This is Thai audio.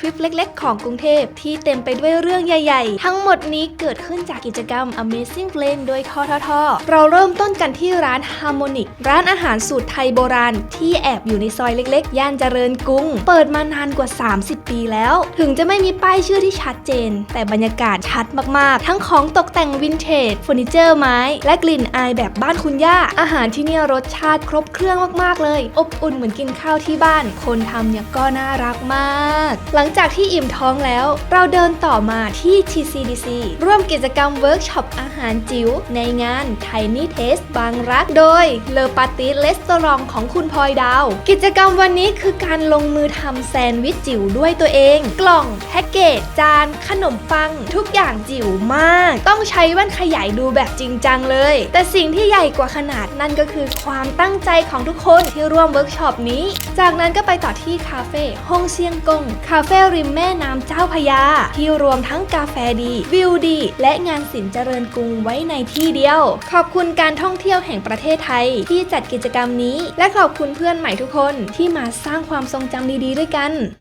ทริปเล็กๆ ของกรุงเทพที่เต็มไปด้วยเรื่องใหญ่ๆ ทั้งหมดนี้เกิดขึ้นจากกิจกรรม Amazing Plane โดยทททเราเริ่มต้นกันที่ร้าน Harmonic ร้านอาหารสูตรไทยโบราณ ที่แอบอยู่ในซอยเล็กๆ ย่านเจริญกรุง เปิดมานานกว่า 30 ปีแล้ว ถึงจะไม่มีป้ายชื่อที่ชัดเจน แต่บรรยากาศชัดมากๆ ทั้งของตกแต่งวินเทจเฟอร์นิเจอร์ไม้ และกลิ่นอายแบบบ้านคุณย่า อาหารที่นี่รสชาติครบเครื่องมากๆเลย อบอุ่นเหมือนกินข้าวที่บ้าน คนทำเนี่ยก็น่ารักมากหลังงจากที่อิ่มท้องแล้ว เราเดินต่อมาที่ TCDC ร่วมกิจกรรมเวิร์กช็อปอาหารจิ๋วในงาน Tiny Taste บางรัก โดยเลอปาติเลสตอรองของคุณพลอยดาว กิจกรรมวันนี้คือการลงมือทำแซนด์วิชจิ๋วด้วยตัวเอง กล่อง แพ็กเกจ จาน ขนมปัง ทุกอย่างจิ๋วมาก ต้องใช้แว่นขยายดูแบบจริงจังเลย แต่สิ่งที่ใหญ่กว่าขนาดนั่นก็คือความตั้งใจของทุกคนที่ร่วมเวิร์กช็อปนี้ จากนั้นก็ไปต่อที่คาเฟ่ฮงเซียงกง คาเฟ่ริมแม่น้ำเจ้าพยา ที่รวมทั้งกาแฟดี วิวดี และงานศิลป์เจริญกรุงไว้ในที่เดียว ขอบคุณการท่องเที่ยวแห่งประเทศไทยที่จัดกิจกรรมนี้ และขอบคุณเพื่อนใหม่ทุกคนที่มาสร้างความทรงจำดีๆด้วยกัน